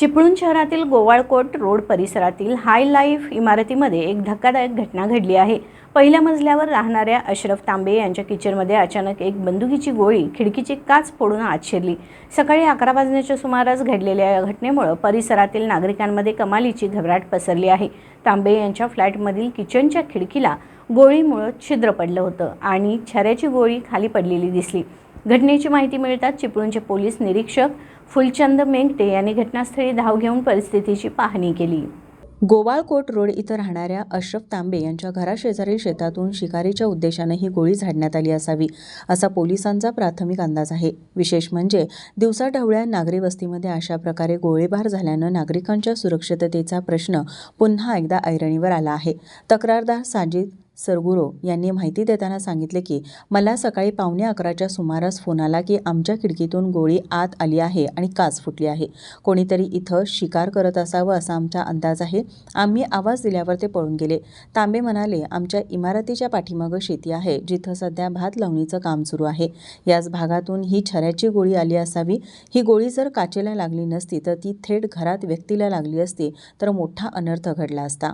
चिपळूण शहरातील गोवाळकोट रोड परिसरातील हाय लाईफ इमारतीमध्ये एक धक्कादायक घटना घडली आहे. पहिल्या मजल्यावर राहणाऱ्या अशरफ तांबे यांच्या किचनमध्ये अचानक एक बंदुकीची गोळी खिडकीची काच फोडून आत शिरली. सकाळी अकरा वाजण्याच्या सुमारास घडलेल्या या घटनेमुळे परिसरातील नागरिकांमध्ये कमालीची घबराट पसरली आहे. तांबे यांच्या फ्लॅटमधील किचनच्या खिडकीला गोळीमुळं छिद्र पडलं होतं आणि छऱ्याची गोळी खाली पडलेली दिसली. घटनेची माहिती मिळताच चिपळूणचे पोलीस निरीक्षक फुलचंद मेंगटे यांनी घटनास्थळी धाव घेऊन परिस्थितीची पाहणी केली. गोवाळकोट रोड इथं राहणाऱ्या अशरफ तांबे यांच्या घराशेजारी शेतातून शिकारीच्या उद्देशानं ही गोळी झाडण्यात आली असावी असा पोलिसांचा प्राथमिक अंदाज आहे. विशेष म्हणजे दिवसाढवळ्या नागरी वस्तीमध्ये अशा प्रकारे गोळीबार झाल्यानं नागरिकांच्या सुरक्षिततेचा प्रश्न पुन्हा एकदा ऐरणीवर आला आहे. तक्रारदार साजिद सरगुरो यांनी माहिती देताना सांगितले की मला सकाळी पावणे अकराच्या सुमारास फोन आला की आमच्या खिडकीतून गोळी आत आली आहे आणि काच फुटली आहे. कोणीतरी इथं शिकार करत असावं असा आमचा अंदाज आहे. आम्ही आवाज दिल्यावर ते पळून गेले. तांबे म्हणाले आमच्या इमारतीच्या पाठीमागं शेती आहे जिथं सध्या भात लावणीचं काम सुरू आहे. याच भागातून ही छऱ्याची गोळी आली असावी. ही गोळी जर काचेला लागली नसती तर ती थेट घरात व्यक्तीला लागली असती तर मोठा अनर्थ घडला असता.